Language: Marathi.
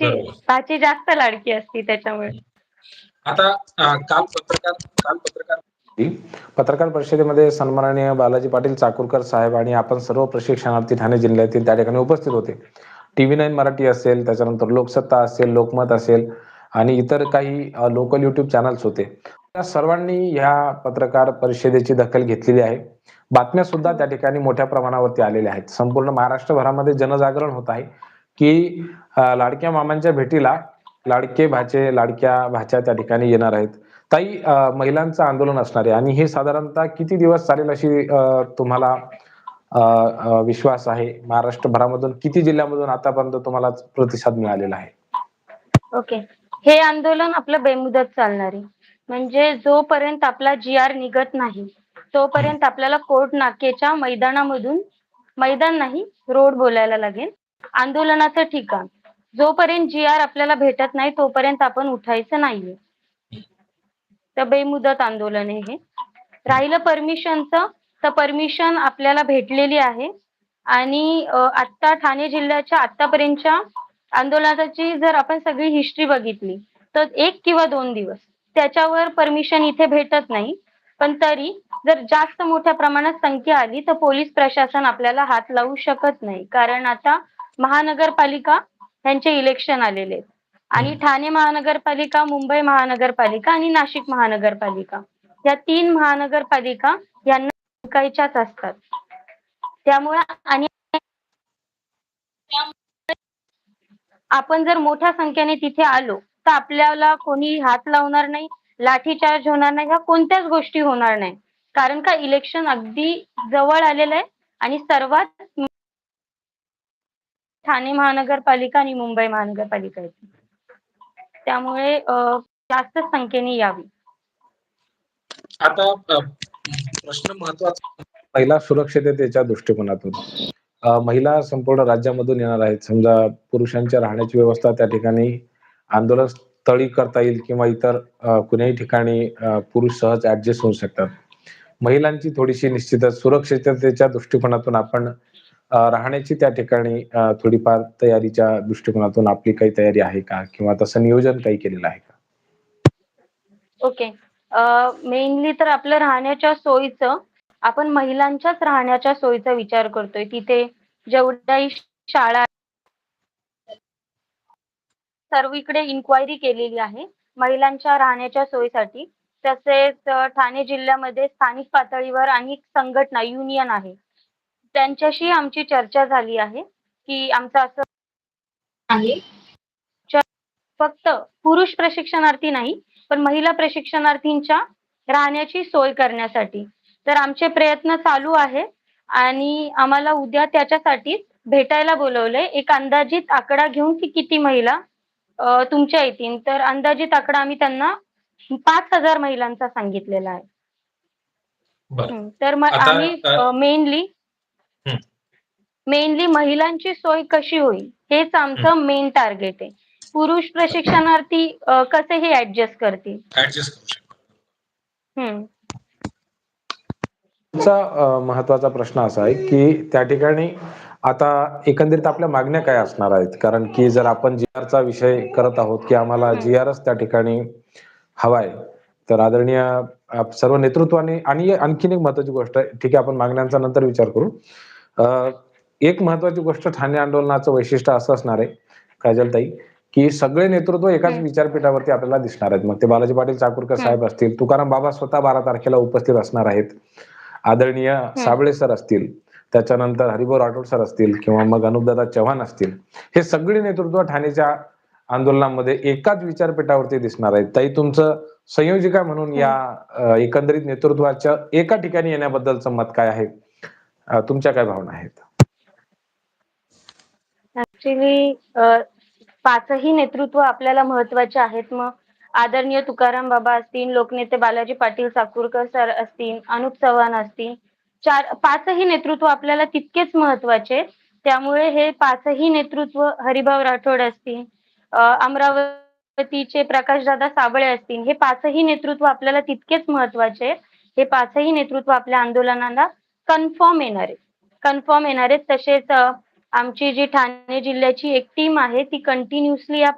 बरोबर. भाची जास्त लाडकी असती त्याच्यामुळे. आता अ, काल पत्रकार काल पत्रकार पत्रकार परिषदेमध्ये सन्माननीय बालाजी पाटील चाकूरकर साहेब आणि आपण सर्व प्रशिक्षणार्थी ठाणे जिल्ह्यातील त्या ठिकाणी उपस्थित होते. टीव्ही नाईन मराठी असेल, त्याच्यानंतर लोकसत्ता असेल, लोकमत असेल आणि इतर काही लोकल युट्यूब चॅनल्स होते. त्या सर्वांनी ह्या पत्रकार परिषदेची दखल घेतलेली आहे. बातम्या सुद्धा त्या ठिकाणी मोठ्या प्रमाणावरती आलेल्या आहेत. संपूर्ण महाराष्ट्रभरामध्ये जनजागरण होत आहे, की लाडक्या मामांच्या भेटीला लाडके भाचे, लाडक्या भाच्या त्या ठिकाणी येणार आहेत. ताई महिलांचं आंदोलन असणार आहे आणि हे साधारणतः किती दिवस चालेल अशी तुम्हाला विश्वास आहे? महाराष्ट्रभरामधून किती जिल्ह्यामधून आतापर्यंत तुम्हाला प्रतिसाद मिळालेला आहे? ओके. हे आंदोलन आपलं बेमुदत चालणार आहे. म्हणजे जोपर्यंत आपला जी-आर निघत नाही, तोपर्यंत आपल्याला कोर्ट नाकेच्या मैदानामधून मैदान नाही, रोड बोलायला लागेल. आंदोलनाचं ठिकाण. जोपर्यंत जी-आर आपल्याला भेटत नाही, तोपर्यंत आपण उठायचं नाहीये. तर बेमुदत आंदोलन आहे हे. राहिलं परमिशनचं, तर परमिशन आपल्याला भेटलेली आहे आणि आत्ता ठाणे जिल्ह्याच्या आत्तापर्यंतच्या आंदोलनाची जर आपण सगळी हिस्ट्री बघितली, तर एक किंवा दोन दिवस त्याच्यावर परमिशन इथे भेटत नाही. पण तरी जर जास्त मोठ्या प्रमाणात संख्या आली, तर पोलीस प्रशासन आपल्याला हात लावू शकत नाही. कारण आता महानगरपालिका यांचे इलेक्शन आलेले आहेत आणि ठाणे महानगरपालिका, मुंबई महानगरपालिका आणि नाशिक महानगरपालिका या 3 महानगरपालिका यांना जिंकायच्याच असतात. त्यामुळे आणि आपण जर मोठ्या संख्येने तिथे आलो, तर आपल्याला कोणी हात लावणार नाही, लाठीचार्ज होणार नाही, ह्या कोणत्याच गोष्टी होणार नाही. कारण का इलेक्शन अगदी जवळ आलेलं आहे आणि सर्वात ठाणे महानगरपालिका आणि मुंबई महानगरपालिका येते. त्यामुळे जास्त संख्येने यावी. आता प्रश्न महत्त्वाचा महिला सुरक्षिततेच्या दृष्टिकोनातून महिला संपूर्ण राज्यामधून येणार आहेत. समजा पुरुषांच्या राहण्याची व्यवस्था त्या ठिकाणी आंदोलन स्थळी करता येईल किंवा इतर कुण्याही ठिकाणी पुरुष सहज ऍडजस्ट होऊ शकतात. महिलांची थोडीशी निश्चितच सुरक्षिततेच्या दृष्टिकोनातून आपण राहण्याची त्या ठिकाणी थोडीफार तयारीच्या दृष्टिकोनातून आपली काही तयारी आहे का? किंवा तसं नियोजन काही केलेलं आहे का? ओके. मेनली तर आपलं राहण्याच्या सोयीचं आपण महिलांच्याच राहण्याच्या सोयीचा विचार करतोय. तिथे जेवढ्याही शाळा सर्वीकडे इन्क्वायरी केलेली आहे महिलांच्या राहण्याच्या सोयीसाठी. तसेच ठाणे जिल्ह्यामध्ये स्थानिक पातळीवर अनेक संघटना, युनियन आहे. त्यांच्याशी आमची चर्चा झाली आहे, की आमचं असं आहे. फक्त पुरुष प्रशिक्षणार्थी नाही, पण महिला प्रशिक्षणार्थींच्या राहण्याची सोय करण्यासाठी. तर आमचे प्रयत्न चालू आहे आणि आम्हाला उद्या त्याच्यासाठीच भेटायला बोलवलंय. एक अंदाजित आकडा घेऊन की किती महिला तुमच्या येतील. तर अंदाजित आकडा आम्ही त्यांना 5,000 महिलांचा सांगितलेला आहे. तर मग आम्ही मेनली. मेनली महिलांची सोय कशी होईल, हेच आमचं मेन टार्गेट आहे. पुरुष प्रशिक्षणार्थी अ, कसेही ॲडजस्ट करतील. हं. अ, महत्त्वाचा प्रश्न असा आहे, की त्या ठिकाणी आता एकंदरीत आपल्या मागण्या काय असणार आहेत? कारण की जर आपण जी-आरचा विषय करत आहोत, की आम्हाला हं. जी-आरच त्या ठिकाणी हवा आहे. तर आदरणीय सर्व नेतृत्वाने आणि आणखीन एक महत्त्वाची गोष्ट आहे. ठीक आहे, आपण मागण्यांचा नंतर विचार करू. एक महत्त्वाची गोष्ट ठाणे आंदोलनाचं वैशिष्ट्य असं असणार आहे, काजलताई, की सगळे नेतृत्व एकाच. विचारपीठावरती आपल्याला दिसणार आहेत. मग ते बालाजी पाटील चाकूरकर. साहेब असतील, तुकाराम बाबा स्वतः 12 तारखेला उपस्थित असणार आहेत. आदरणीय साबळे सर असतील, त्याच्यानंतर हरिभाऊ राठोड सर असतील किंवा मग अनुपदादा चव्हाण असतील. हे सगळे नेतृत्व ठाणेच्या आंदोलनामध्ये एकाच विचारपीठावरती दिसणार आहेत. ताई तुमचं संयोजिका म्हणून या एकंदरीत नेतृत्वाच्या एका ठिकाणी येण्याबद्दलचं मत काय आहे? तुमच्या काय भावना आहेत? ऍक्च्युली पाचही नेतृत्व आपल्याला महत्त्वाचे आहेत. मग आदरणीय तुकाराम बाबा असतील, लोकनेते बालाजी पाटील साकुरकर सर असतील, अनुप चव्हाण असतील. चार पाचही नेतृत्व आपल्याला तितकेच महत्त्वाचे त्यामुळे हे पाचही नेतृत्व हरिभाऊ राठोड असतील, अमरावतीचे प्रकाशदादा साबळे असतील, हे पाचही नेतृत्व आपल्याला तितकेच महत्त्वाचे हे पाचही नेतृत्व आपल्या आंदोलनाला कन्फर्म येणार आहे कन्फर्म येणार आहेत. तसेच आमची जी ठाणे जिल्ह्याची एक टीम आहे ती कंटिन्युअसली या